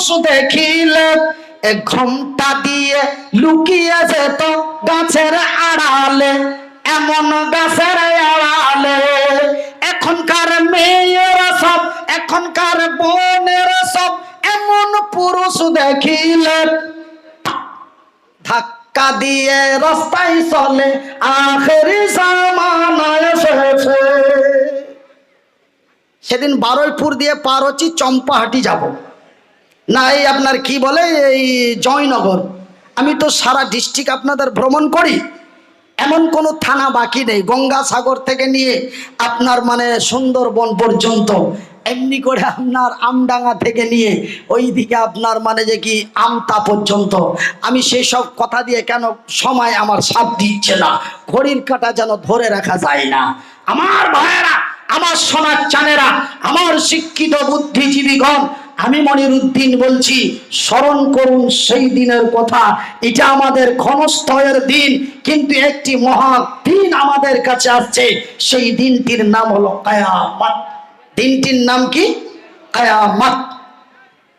পুরুষ দেখিলে, এক ঘণ্টা দিয়ে লুকিয়ে যেত গাছের আড়ালে, এমন গাছের আড়ালে। এখনকার মেয়েরা সব, এখনকার বোনেরা সব, এমন পুরুষ দেখিলে। ধাক্কা দিয়ে রাস্তায় চলে, আখেরি সেদিন বারুইপুর দিয়ে পার হচ্ছি চম্পাহাটি যাব। না, এই আপনার কি বলে, এই জয়নগর। আমি তো সারা ডিস্ট্রিক্ট আপনাদের ভ্রমণ করি। এমন কোনো থানা বাকি নেই, গঙ্গাসাগর থেকে নিয়ে আপনার মানে সুন্দরবন পর্যন্ত। এমনি করে আপনার আমডাঙ্গা থেকে নিয়ে ওই দিকে আপনার মানে যে কি আমতা পর্যন্ত। আমি সেই সব কথা দিয়ে কেন সময় আমার সাথ দিচ্ছে না? ঘড়ির কাটা যেন ধরে রাখা যায় না। আমার ভাইয়েরা, আমার সোনার চানেরা আমার শিক্ষিত বুদ্ধিজীবীগণ আমি মনির উদ্দিন বলছি, স্মরণ করুন সেই দিনের কথা। এটা আমাদের ক্ষণস্থয়ের দিন, কিন্তু একটি মহা দিন আমাদের কাছে আসছে। সেই দিনটির নাম হলো কায়ামাত। দিনটির নাম কি? কায়ামাত।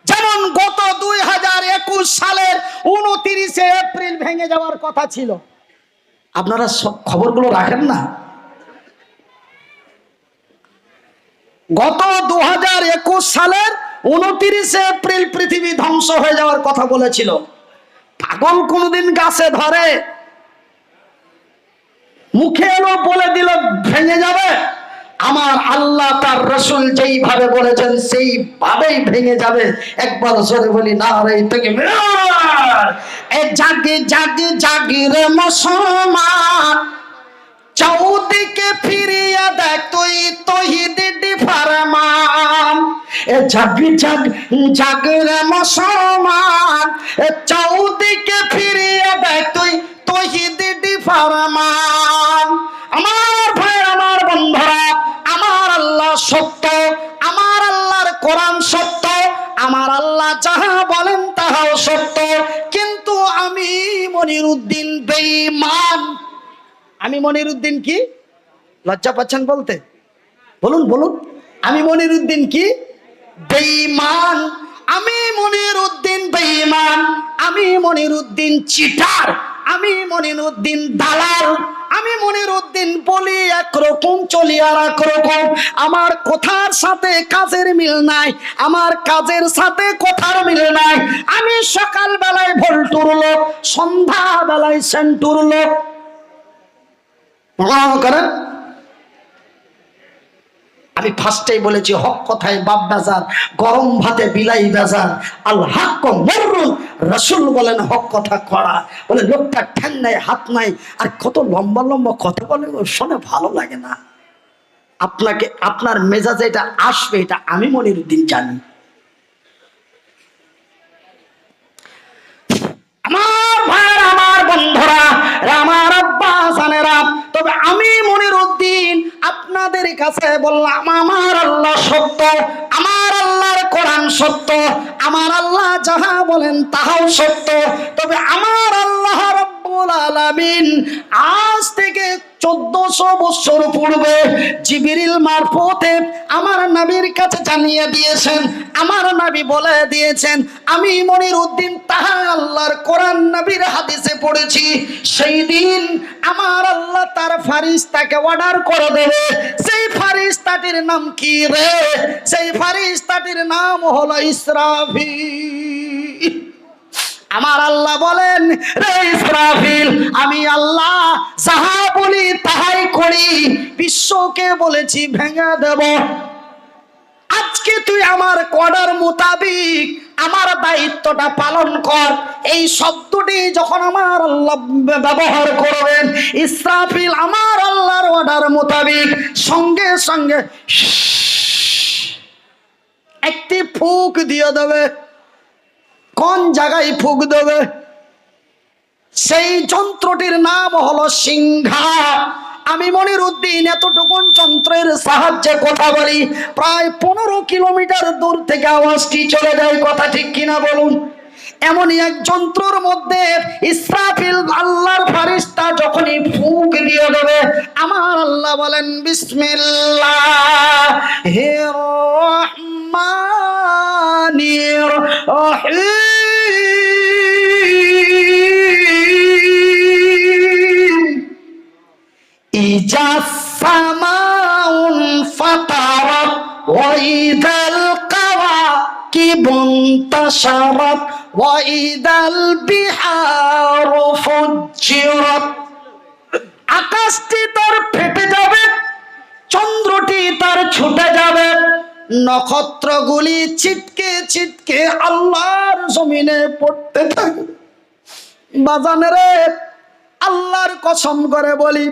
যেমন গত দুই হাজার একুশ সালের উনতিরিশে এপ্রিল ভেঙে যাওয়ার কথা ছিল। আপনারা সব খবরগুলো রাখেন না? গত দু হাজার একুশ সালের উনতিরিশে এপ্রিল পৃথিবী ধ্বংস হয়ে যাওয়ার কথা বলেছিল। পাগল কোনদিন গাছে ধরে। মুখে এলো বলে দিল, ভেঙে যাবে। আমার আল্লাহ তার রসুল যেইভাবে বলেছেন, সেইভাবেই ভেঙে যাবে। একবার জোরে বলি না রে থেকে জাগি জাগি জাগি রে মুসলমান। চৌদিকে ফিরিয়া দেখ তুই তহিদি ফারমান। এ জাগি জাগ, জাগি রে মুসলমান। এ চৌদিকে ফিরিয়া দেখ তুই তহিদি ফারমান। আমার ভাই আমার বন্ধুরা, আমার আল্লাহ সত্য, আমার আল্লাহর কোরআন সত্য, আমার আল্লাহ যাহা বলেন তাহাও সত্য। কিন্তু আমি মনির উদ্দিন বেঈমান। আমি মনির উদ্দিন কি? লজ্জা পাচ্ছেন বলতে? বলুন বলুন। আমি মনির উদ্দিন কি? বেঈমান। আমি মনির উদ্দিন বেঈমান। আমি মনির উদ্দিন চিটার। আমি মনির উদ্দিন দালাল। আমি মনির উদ্দিন বলি একরকম চলি আর একরকম। আমার কথার সাথে কাজের মিল নাই। আমার কাজের সাথে কথার মিল নাই। আমি সকাল বেলায় ভোল্টুর লোক সন্ধ্যা বেলায় সেন্টুর লোক। মনে করেন? আমি ফার্স্টেই বলেছি, হক কথায় বাপ বাজার, গরম ভাতে বিলাই বাজার। আল হাক্ক মরুন রসুল বলেন, হক কথা করা বলে, লোকটা ঠ্যাং নাই, হাত নাই, আর কত লম্বা লম্বা কথা বলে শোনে ভালো লাগে না। আপনাকে, আপনার মেজাজে এটা আসবে, এটা আমি মনির উদ্দিন জানি। আমি মনির উদ্দিন আপনাদের কাছে বললাম, আমার আল্লাহ সত্য, আমার আল্লাহর কোরআন সত্য, আমার আল্লাহ যাহা বলেন তাহাও সত্য। তবে আমার আল্লাহ রব্বুল আলামিন আজ থেকে চোদ্দশো বছর পূর্বে জিবিরিল মারফতে আমার নবীর কাছে জানিয়ে দিয়েছেন, আমার নবী বলে দিয়েছেন, আমি মনির উদ্দিন তাহা আল্লাহর কোরআন নবীর হাদিসে পড়েছি, সেই দিন আমার আল্লাহ তার ফারিস্তাকে অর্ডার করে দেবে, সেই ফারিস্তাটির নাম কি রে? সেই ফারিস্তাটির নাম হলো ইসরাফিল। আমার আল্লাহ বলেন, রে ইসরাফিল, আমি আল্লাহ যাহা বলি তাহাই করি। বিশ্বকে বলেছি ভেঙে দেব। আজকে তুই আমার কডার মোতাবিক আমার দায়িত্বটা পালন কর। এই শব্দটি যখন আমার আল্লাহ ব্যবহার করবেন, ইসরাফিল আমার আল্লাহর অর্ডার মোতাবিক সঙ্গে সঙ্গে একটি ফুক দিয়ে দেবে। কোন জায়গায় ফুক দেবে? সেই যন্ত্রটির নাম হলো সিংহা। আমি মনির উদ্দিন যন্ত্রের সাহায্যে কথা বলি। প্রায় পনেরো কিলোমিটার দূর থেকে আওয়াজটি চলে যায়, কথা ঠিক কিনা বলুন? এমনই এক যন্ত্রর মধ্যে ইসরাফিল আল্লাহর ফারিস্তা যখনই ফুঁক দিয়ে দেবে, আমার আল্লাহ বলেন, বিসমিল্লাহ। হে রহমানির রহিম। إذا السماء انفطرت وإذا الكواكب انتشرت وإذا البحار فجرت আকাশটি তার ফেটে যাবে চন্দ্রটি তার ছুটে যাবে নক্ষত্রগুলি ছিটকে ছিটকে আল্লাহর জমিনে পড়তে থাকবে বাজানেরে আল্লাহর কসম করে বলি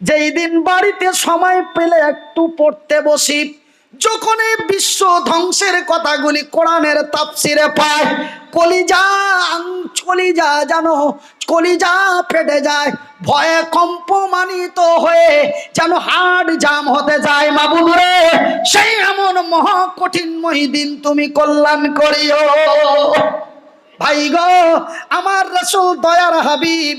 যেই দিন বাড়িতে সময় পেলে একটু পড়তে বসি যখন এই বিশ্ব ধ্বংসের কথাগুলি কোরআনের তাফসিরে পায়, কলিজা কলিজা জানো কলিজা ফেটে যায়, ভয়ে কম্পমানিত হয়ে যেন হার্ট জাম হতে যায়। মাবুনুরে সেই এমন মহা কঠিনময় দিন তুমি কল্যাণ করিও। ভাই গো, আমার রসুল দয়ার হাবিব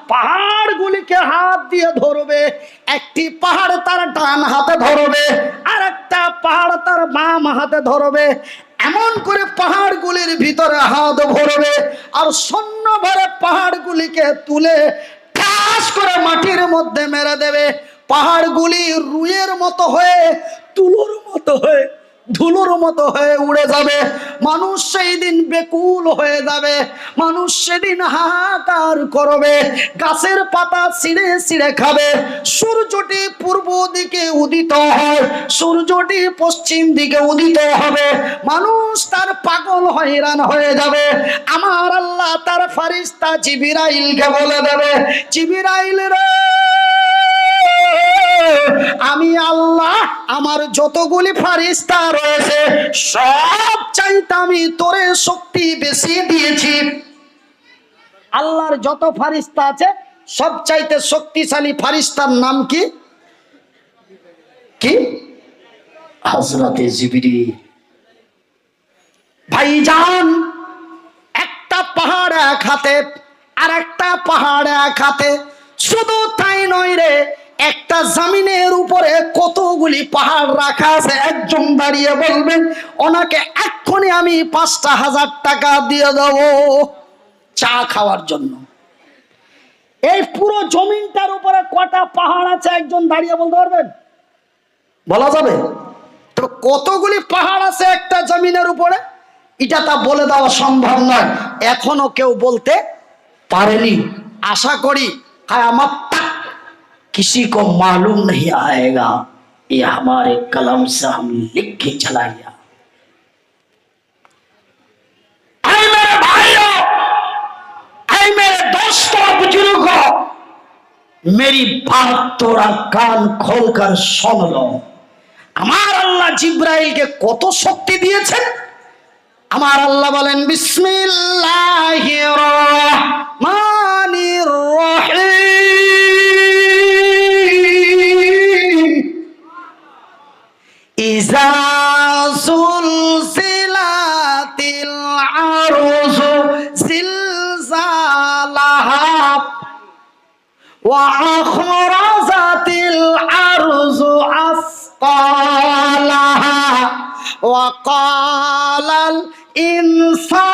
পাহাড়গুলিকে হাত দিয়ে ধরবে, একটি পাহাড় তার ডান হাতে ধরবে আর একটা পাহাড় তার বাম হাতে ধরবে। এমন করে পাহাড়গুলির ভিতরে হাত ভরবে আর শূন্য ভরে পাহাড়গুলিকে তুলে ঠাস করে মাটির মধ্যে মেরে দেবে। পাহাড়গুলি রুয়ের মতো হয়ে, তুলোর মতো হয়ে ধুলোর মতো হয়ে উড়ে যাবে। মানুষ সেই দিন বেকুল হয়ে যাবে। মানুষ সেদিন হাহাকার করবে। গাছের পাতা ছিঁড়ে ছিঁড়ে খাবে। সূর্যটি পূর্ব দিকে উদিত হয়। সূর্যটি পশ্চিম দিকে উদিত হবে। মানুষ তার পাগল হয়রান হয়ে যাবে। আমার আল্লাহ তার ফারিস্তা জিবিরাইলকে বলে দেবে, জিবিরাইল রে আমি আল্লাহ আমার যতগুলি ফারিস্তা রয়েছে, সব চাইতে আমি তোরে শক্তি বেশি দিয়েছি। আল্লাহর যত ফারিস্তা আছে, সব চাইতে শক্তিশালী ফারিস্তার নাম কি? কি? হজরতে জিবিরি ভাইজান, একটা পাহাড় এক হাতে আর একটা পাহাড় এক হাতে, শুধু তাই নয় রে একটা জামিনের উপরে কতগুলি পাহাড় রাখা আছে? একজন দাঁড়িয়ে বলবেন, ওনাকে এক্ষুনি আমি পাঁচটা হাজার টাকা দিয়ে দেবো চা খাওয়ার জন্য। এই পুরো জমিনটার উপরে কটা পাহাড় আছে? একজন দাঁড়িয়ে বলতে পারবেন? বলা যাবে? তো কতগুলি পাহাড় আছে একটা জমিনের উপরে? এটা তা বলে দেওয়া সম্ভব নয়। এখনও কেউ বলতে পারেনি। আশা করি হ্যাঁ আমার किसी को मालूम नहीं आएगा ये हमारे कलम से हम लिख के चलाएगा ऐ मेरे भाइयों ऐ मेरे दोस्तों बुजुर्गों मेरी बात थोड़ा कान खोलकर सुन लो আমার আল্লাহ জিব্রাইলকে কত শক্তি দিয়েছেন আমার আল্লাহ বলেন বিসমিল্লাহির وأخرجت الأرض أثقالها وقال الإنسان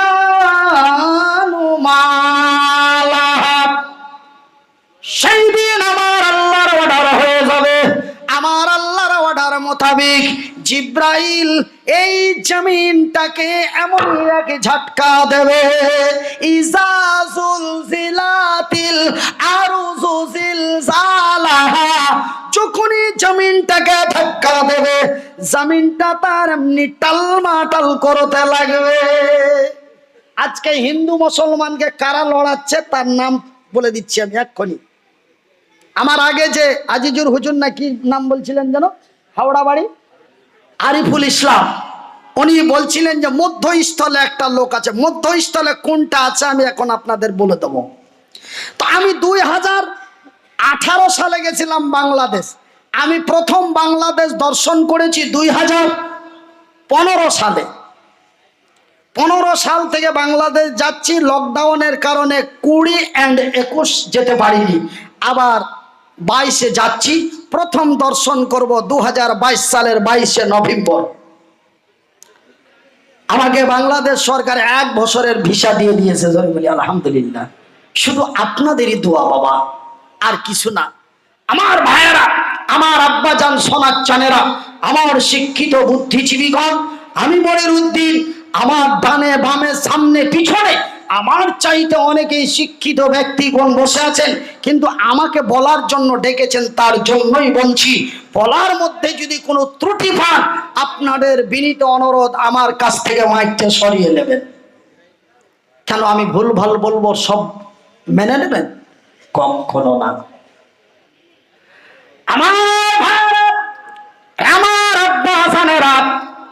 জিব্রাইল এই জমিনটাকে এমন এক ঝটকা দেবে। ইজাজুল জিলাতিল আরুজু জিলজালাহা। যখনই জমিনটাকে ধাক্কা দেবে, জমিনটা তার এমনি টালমাটাল করতে লাগবে। আজকে হিন্দু মুসলমানকে কারা লড়াচ্ছে তার নাম বলে দিচ্ছি আমি এক্ষুনি। আমার আগে যে আজিজুর হুজুর নাকি নাম বলছিলেন যেন? হাওড়া বাড়ি? আরিফুল ইসলাম, উনি বলছিলেন যে মধ্যস্থলে একটা লোক আছে। মধ্যস্থলে কোনটা আছে আমি এখন আপনাদের বলে দেবো। তো আমি দুই হাজার আঠারো সালে গেছিলাম বাংলাদেশ। আমি প্রথম বাংলাদেশ দর্শন করেছি দুই হাজার পনেরো সালে। পনেরো সাল থেকে বাংলাদেশ যাচ্ছি, লকডাউনের কারণে কুড়ি অ্যান্ড একুশ যেতে পারিনি। আবার বাইশে যাচ্ছি। প্রথম দর্শন করব দু হাজার বাইশ সালের বাইশে নভেম্বর। আমাকে বাংলাদেশ সরকার এক বছরের ভিসা দিয়ে দিয়েছে ধরে বলি, আলহামদুলিল্লাহ। শুধু আপনাদেরই দোয়া বাবা, আর কিছু না। আমার ভাইয়েরা, আমার আব্বা যান সোনার চানেরা, আমার শিক্ষিত বুদ্ধিজীবীগণ, আমি মনির উদ্দিন আমার ডানে বামে সামনে পিছনে আমার চাইতে অনেকেই শিক্ষিত ব্যক্তিগণ বসে আছেন, কিন্তু আমাকে বলার জন্য ডেকেছেন, তার জন্যই বলছি, বলার মধ্যে যদি কোনো ত্রুটি পান আপনাদের বিনীত অনুরোধ আমার কাছ থেকে মাইকটা সরিয়ে নেবেন। কেন আমি ভুল ভালো বলব, সব মেনে নেবেন? কখনো না। আমার আমার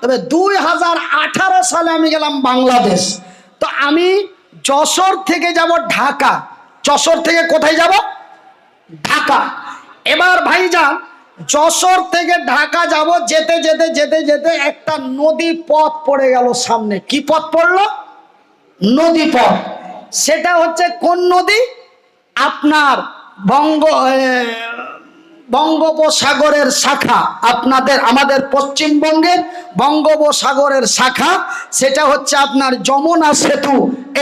তবে দুই হাজার আঠারো সালে আমি গেলাম বাংলাদেশ। তো আমি যশোর থেকে যাব ঢাকা। যশোর থেকে কোথায় যাব? ঢাকা। এবার ভাই ভাইজান, যশোর থেকে ঢাকা যাব যেতে যেতে যেতে যেতে একটা নদী পথ পড়ে গেল সামনে। কি পথ পড়ল? নদী পথ। সেটা হচ্ছে কোন নদী? আপনার বঙ্গ বঙ্গোপসাগরের শাখা, আপনাদের, আমাদের পশ্চিমবঙ্গের বঙ্গোপসাগরের শাখা, সেটা হচ্ছে আপনার যমুনা সেতু,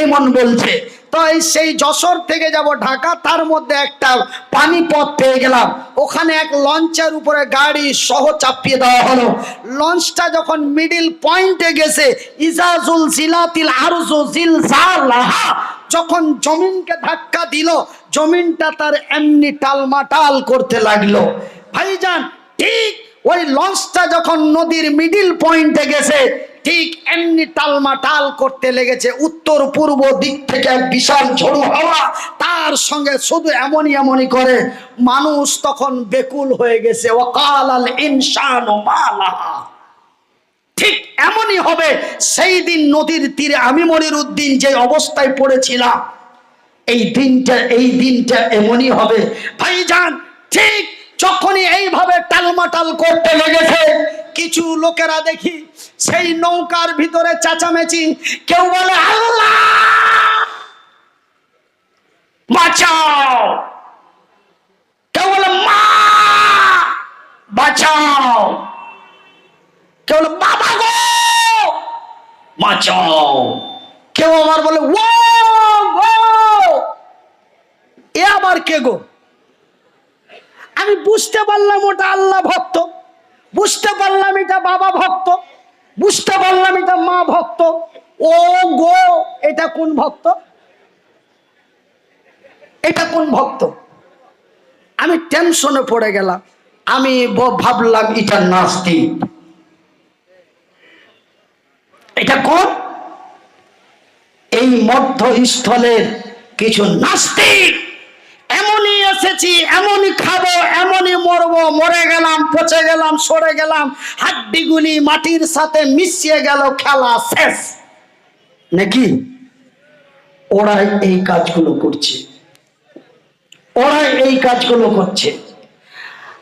এমন বলছে। তো এই সেই যশোর থেকে যাব ঢাকা, তার মধ্যে একটা পানি পথ পেয়ে গেলাম। ওখানে এক লঞ্চের উপরে গাড়ি সহ চাপিয়ে দেওয়া হলো। লঞ্চটা যখন মিডিল পয়েন্টে গেছে, ইজাজুল জিলাতিল আরজু জিলজালাহা, যখন জমিনকে ধাক্কা দিল জমিনটা তার এমনি টালমাটাল করতে লাগল। ভাইজান, ঠিক ওই লঞ্চটা যখন নদীর মিডিল পয়েন্টে গেছে, ঠিক এমনি টালমাটাল করতে লেগেছে। উত্তর পূর্ব দিক থেকে বিশাল ঝোড়ো হাওয়া, তার সঙ্গে শুধু এমনই এমনই করে, মানুষ তখন বেকুল হয়ে গেছে। ওকাল আল ইনসান ঠিক এমনই হবে। সেই দিন নদীর তীরে আমি মনির উদ্দিন যে অবস্থায় পড়েছিলাম এই দিনটা এই দিনটা এমনই হবে। ভাইজান, ঠিক যখনই এইভাবে টালমাটাল করতে লেগেছে, কিছু লোকেরা দেখি সেই নৌকার ভিতরে চাচামেচি, কেউ বলে, আল্লাহ কেউ বলে, মা, বাঁচাও। কেউ বলে, বাবা গো, বাঁচাও। কেউ আবার বলে, ও এ আবার কে গো আমি বুঝতে পারলাম ওটা আল্লাহ ভক্ত। বুঝতে পারলাম এটা বাবা ভক্ত। বুঝতে পারলাম এটা মা ভক্ত। ও গো, এটা কোন ভক্ত? এটা কোন ভক্ত? আমি টেনশনে পড়ে গেলাম। আমি ভাবলাম এটা নাস্তি এটা কোন? এই মধ্যস্থলের কিছু নাস্তিক। এসেছি, এমনই খাব, এমনই মরবো, মরে গেলাম, পচে গেলাম, সরে গেলাম, হাড্ডিগুলি মাটির সাথে মিশিয়ে গেল, খেলা শেষ। নাকি? ওরাই এই কাজগুলো করছে। ওরাই এই কাজগুলো করছে।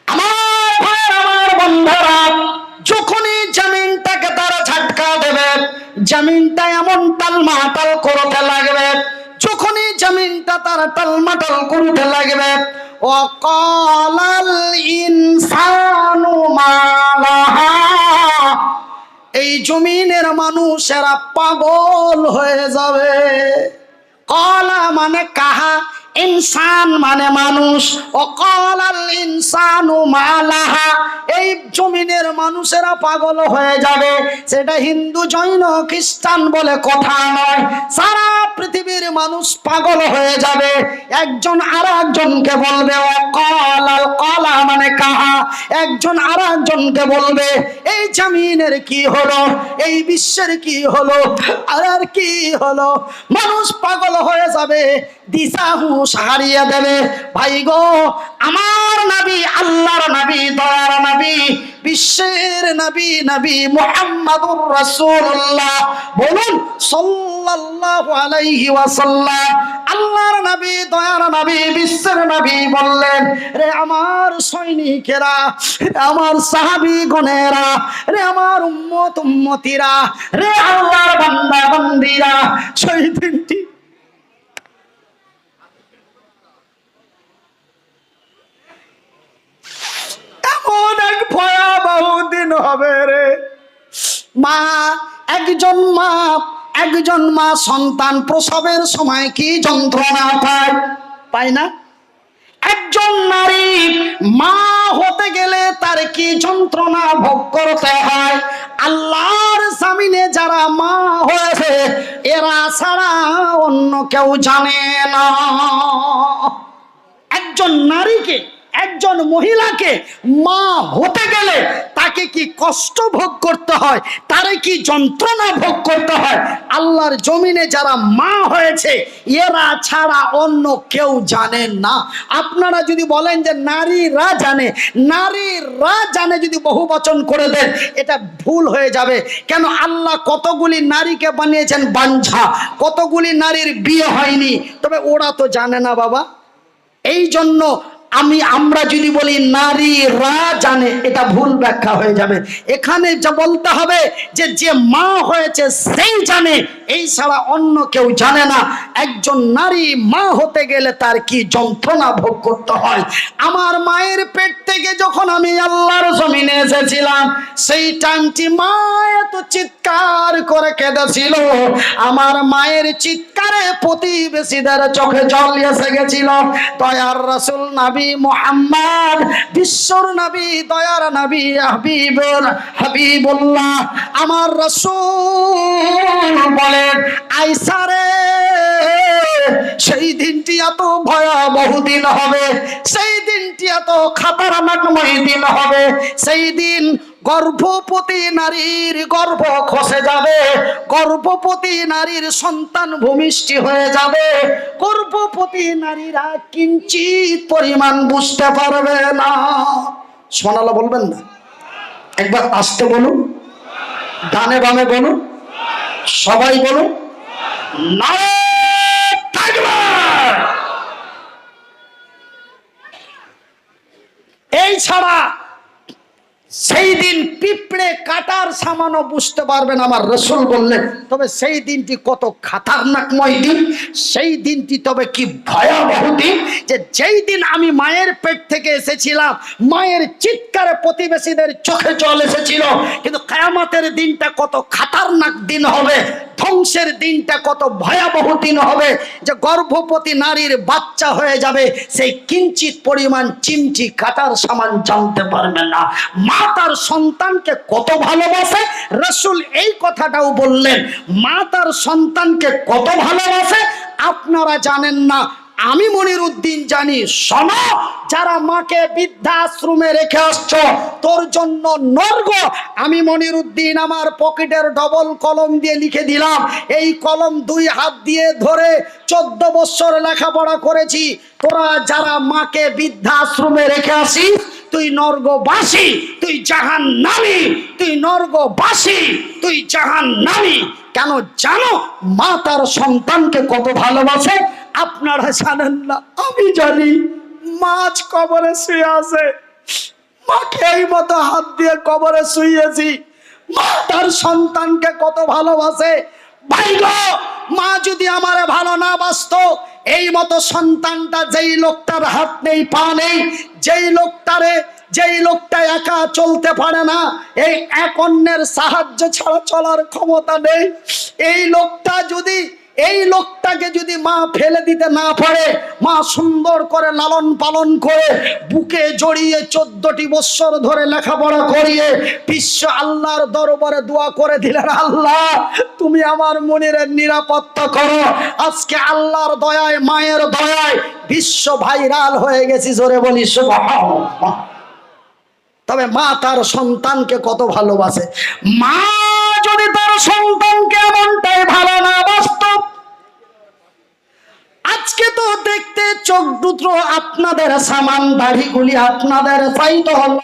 আমার ভাই আমার বন্ধুরা, যখনই জমিনটাকে তারা ঝাটকা দেবে, জমিনটা এমন টালমাটাল করতে লাগবে যখনই জমিনটা তার টালমাটাল করতে লাগবে ও কলাল ইনসানু মালাহা। এই জমিনের মানুষেরা পাগল হয়ে যাবে। কলা মানে ইনসান মানে মানুষ। ও কলাল ইনসানু মালাহা। এই জমিনের মানুষেরা পাগল হয়ে যাবে। সেটা হিন্দু, জৈন, খ্রিস্টান বলে কথা নয়। সারা পৃথিবীর মানুষ পাগল হয়ে যাবে। একজন আর একজনকে বলবে ও কলাল কলা মানে কাহা। একজন আর একজনকে বলবে, এই জমিনের কি হলো? এই বিশ্বের কি হলো? আর কি হলো? মানুষ পাগল হয়ে যাবে। দিশাহু মানুষ হারিয়ে দেবে। ভাই গো, আমার নবী, আল্লাহর নবী, দয়ার নবী, বিশ্বের নবী নবী মুহাম্মাদুর রাসূলুল্লাহ। বলুন, সাল্লাল্লাহু আলাইহি ওয়াসাল্লাম আল্লাহর নবী, দয়ার নবী, বিশ্বের নবী বললেন, রে আমার সৈনিকেরা আমার সাহাবী গণেরা, রে আমার উম্মত উম্মতিরা, রে আল্লাহর বান্দা বান্দিরা সেই দিনটি এক ভয়াবহ দিন হবে রে। মা, একজন মা একজন মা সন্তান প্রসবের সময় কি যন্ত্রণা পায়? পায় না? একজন নারী মা হতে গেলে তার কি যন্ত্রণা ভোগ করতে হয়? আল্লাহর জামিনে যারা মা হয়েছে, এরা ছাড়া অন্য কেউ জানে না। একজন নারীকে একজন মহিলাকে মা হতে গেলে তাকে কি কষ্ট ভোগ করতে হয়? তারে কি যন্ত্রণা ভোগ করতে হয়? আল্লাহর জমিনে যারা মা হয়েছে, এরা ছাড়া অন্য কেউ জানে না। আপনারা যদি বলেন যে নারীরা জানে নারীরা জানে যদি বহু বচন করে দেন, এটা ভুল হয়ে যাবে। কেন আল্লাহ কতগুলি নারীকে বানিয়েছেন বাঞ্ছা, কতগুলি নারীর বিয়ে হয়নি? তবে ওরা তো জানে না বাবা। এই জন্য আমি, আমরা যদি বলি নারীরা জানে, এটা ভুল ব্যাখ্যা হয়ে যাবে। এখানে যা বলতে হবে যে যে মা হয়েছে সেই জানে, এই ছাড়া অন্য কেউ জানে না। একজন নারী মা হতে গেলে তার কি যন্ত্রণা ভোগ করতে হয়? আমার মায়ের পেট থেকে যখন আমি আল্লাহর জমিনে এসেছিলাম, সেই টাইমটি মা এত চিৎকার করে কেঁদেছিল। আমার মায়ের চিৎকারে প্রতিবেশীদের চোখে জল এসে গেছিল। দয়ার রাসুল নাবি মোহাম্মদ, বিশ্বর নবী, দয়ার নবী, হাবিবুল, হাবিবুল্লাহ। আমার রসুল বলেন আইসারে সেই দিনটি এত ভয়াবহ দিন হবে, সেই দিনটি এত খাতারনাকময় দিন হবে, সেই দিন গর্ভবতী নারীর গর্ভ খসে যাবে। গর্ভবতী নারীর সন্তান ভূমিষ্ঠি হয়ে যাবে। গর্ভবতী নারীরা কিঞ্চিত পরিমাণ বুঝতে পারবে না। শোনালো বলবেন না? একবার আসতে বলুন। ডানে বামে বলুন। সবাই বলুন। না এই ছাড়া সেই দিন পিঁপড়ে কাটার সামানও বুঝতে পারবেন আমার রসুল বললেন, তবে সেই দিনটি কত খাতারনাকময় দিন, সেই দিনটি তবে কি ভয়াবহ দিন যে যেই দিন আমি মায়ের পেট থেকে এসেছিলাম, মায়ের চিৎকারে প্রতিবেশীদের চোখে জল এসেছিল, কিন্তু কায়ামাতের দিনটা কত খাতারনাক দিন হবে, ধ্বংসের দিনটা কত ভয়াবহ দিন হবে, যে গর্ভবতী নারীর বাচ্চা হয়ে যাবে, সেই কিঞ্চিত পরিমাণ চিমটি কাটার সামান জানতে পারবে না। মা তার সন্তানকে কত ভালোবাসে? রসুল এই কথাটাও বললেন মা তার সন্তানকে কত ভালোবাসে? আপনারা জানেন না, আমি মনির উদ্দিন জানি সম যারা মাকে বৃদ্ধাশ্রমে রেখে আসছ, তোর জন্য নর্গ, আমি মনির উদ্দিন আমার পকেটের ডবল কলম দিয়ে লিখে দিলাম, এই কলম দুই হাত দিয়ে ধরে চোদ্দ বছর লেখাপড়া করেছি, তোরা যারা মাকে বৃদ্ধাশ্রমে রেখে আসিস তুই নর্গবাসী, তুই জাহান নামি তুই নর্গবাসী, তুই জাহান নামি কেন জানো মা তার সন্তানকে কত ভালোবাসে? আপনারা জানেন না, আমি জানি। মাছ কবরে শুয়ে আছে। মাকে এই মতো হাত দিয়ে কবরে শুয়েছি। মা তার সন্তানকে কত ভালোবাসে। ভাইগো মা যদি আমারে ভালো না বাসতো এই মতো সন্তানটা যেই লোকটার হাত নেই, পা নেই, যেই লোকটারে, যেই লোকটা একা চলতে পারে না, এই এক অন্যের সাহায্য ছাড়া চলার ক্ষমতা নেই। এই লোকটা যদি, এই লোকটাকে যদি মা ফেলে দিতে না পারে, মা সুন্দর করে লালন পালন করে বুকে জড়িয়ে চোদ্দটি বৎসর ধরে লেখাপড়া করিয়ে বিশ্ব আল্লাহর দরবারে দোয়া করে দিলেন, আল্লাহ, তুমি আমার মনের নিরাপত্তা করো। আজকে আল্লাহর দয়ায়, মায়ের দয়ায় বিশ্ব ভাইরাল হয়ে গেছি, জোরে বলি তবে মা তার সন্তানকে কত ভালোবাসে। মা যদি তার সন্তানকে এমনটাই ভালো না বাস্তব আজকে তো দেখতে চোখ দুটো আপনাদের সামান দাড়িগুলি আপনাদের চাইতে হল।